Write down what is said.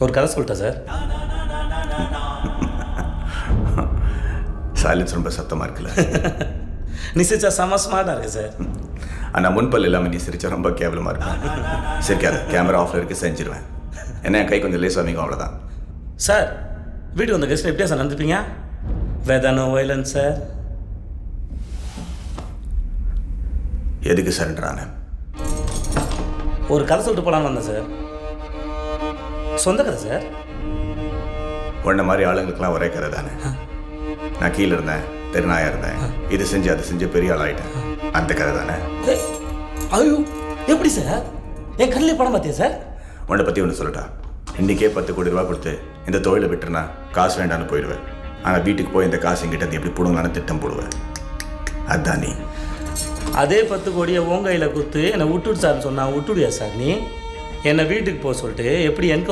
ஒரு கதை சொல்லிட்டேன் சார். சைலன்ஸ் ரொம்ப சத்தமாக இருக்குல்ல. நீ சிரிச்சா செம ஸ்மார்ட்டாக இருக்கு சார். ஆனால் முன்பல் இல்லாமல் நீ சிரிச்சா ரொம்ப கேவலமாக இருக்கும் சிரிக்காத கேமரா ஆஃப்ல இருக்கு செஞ்சிருவேன். என்ன என் கை கொஞ்சம் லேஸ் அமைக்கும் அவ்வளோதான் சார் வீட்டுக்கு வந்த கெஸ்ட் எப்படியா சார் நடந்துப்பீங்க? வேதானோ வயலன்ஸ் சார் எதுக்கு சரண்டர் ஆனேன்? ஒரு கதை சொல்லிட்டு போலான்னு வந்தேன் சார். சொந்த கதை சார் உன்ன மாதிரி ஆளுங்களுக்குலாம் ஒரே கதை தானே? நான் கீழே இருந்தேன் தெருநாயா இருந்தேன். இது செஞ்சு அதை செஞ்சு பெரிய ஆள் ஆயிட்டேன். அந்த கதை தானே? ஐயோ எப்படி சார் என் கண்ணிலே படம் பார்த்தியா சார் உன்னை பற்றி ஒன்று சொல்லட்டா? இன்றைக்கே பத்து கோடி ரூபா கொடுத்து இந்த தொழிலை விட்டுருனா காசு வேண்டாம்னு போயிடுவேன். ஆனால் வீட்டுக்கு போய் இந்த காசு எங்கிட்ட எப்படி பிடுங்கலான்னு திட்டம் போடுவேன். அதான் நீ. அதே பத்து கோடியை உன் கையில் கொடுத்து என்னை விட்டுடு சார்னு சொன்னா. விட்டுடுயா சார் நீ? என்னை வீட்டுக்கு போக சொல்லிட்டு எப்படி என்க